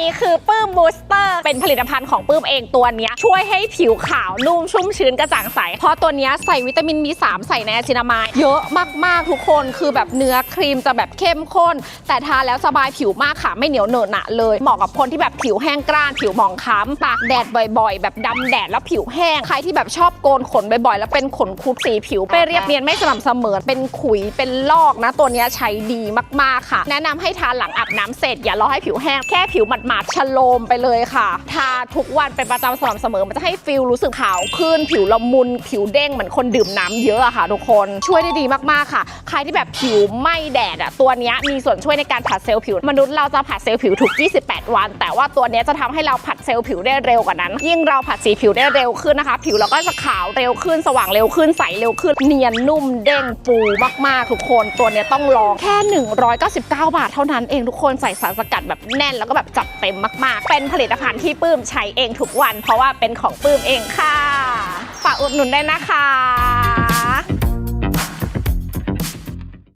นี้คือปื้มบูสเตอร์ เป็นผลิตภัณฑ์ของปื้มเองตัวนี้ ช่วยให้ผิวขาวนุ่มชุ่มชื้นกระจ่างใส เพราะตัวนี้ใส่วิตามิน B3 ใส่ในอะซินามายเยอะมาก ๆ ทุกคนคือแบบเนื้อครีมจะแบบเข้มข้น แต่ทาแล้วสบายผิวมากค่ะ ไม่เหนียวเหนอะหนะเลย เหมาะกับคนที่แบบผิวแห้งกร้าน ผิวหมองคล้ำตากแดดบ่อย ๆ แบบดำแดดแล้วผิวแห้ง ใครที่แบบชอบโกนขนบ่อยๆ แล้วเป็นขนคุดสีผิวไปเรียบเนียนไม่สม่ำเสมอเป็นขุยเป็นลอกนะ ตัวนี้ใช้ดีมากๆค่ะ แนะนำให้ทาหลังอาบน้ำเสร็จอย่ารอให้ผิวแห้งแค่ผิวหมหมาดๆชโลมไปเลยค่ะ ทาทุกวันเป็นประจำสม่ำเสมอ มันจะให้ฟิลรู้สึกขาวขึ้น ผิวละมุน ผิวเด้งเหมือนคนดื่มน้ำเยอะอะค่ะ ทุกคนช่วยได้ดีมากๆค่ะ ใครที่แบบผิวไม่แดดอะตัวนี้มีส่วนช่วยในการผัดเซลล์ผิว มนุษย์เราจะผัดเซลล์ผิวทุก28 วัน แต่ว่าตัวนี้จะทำให้เราผัดเซลล์ผิวได้เร็วกว่านั้น ยิ่งเราผัดสีผิวได้เร็วขึ้นนะคะ ผิวเราก็จะขาวเร็วขึ้น สว่างเร็วขึ้น ใสเร็วขึ้น เนียนนุ่มเด้งฟูมากๆ ทุกคน ตัวนี้ต้องลองแค่ 199 บาทเท่านั้นเองทุกคนใส่สารสกัดแบบแน่นแล้วก็แบบจัดเต็มมากๆ เป็นผลิตภัณฑ์ที่ปื้มใช้เองทุกวัน เพราะว่าเป็นของปื้มเองค่ะ ฝากอุดหนุนได้นะคะ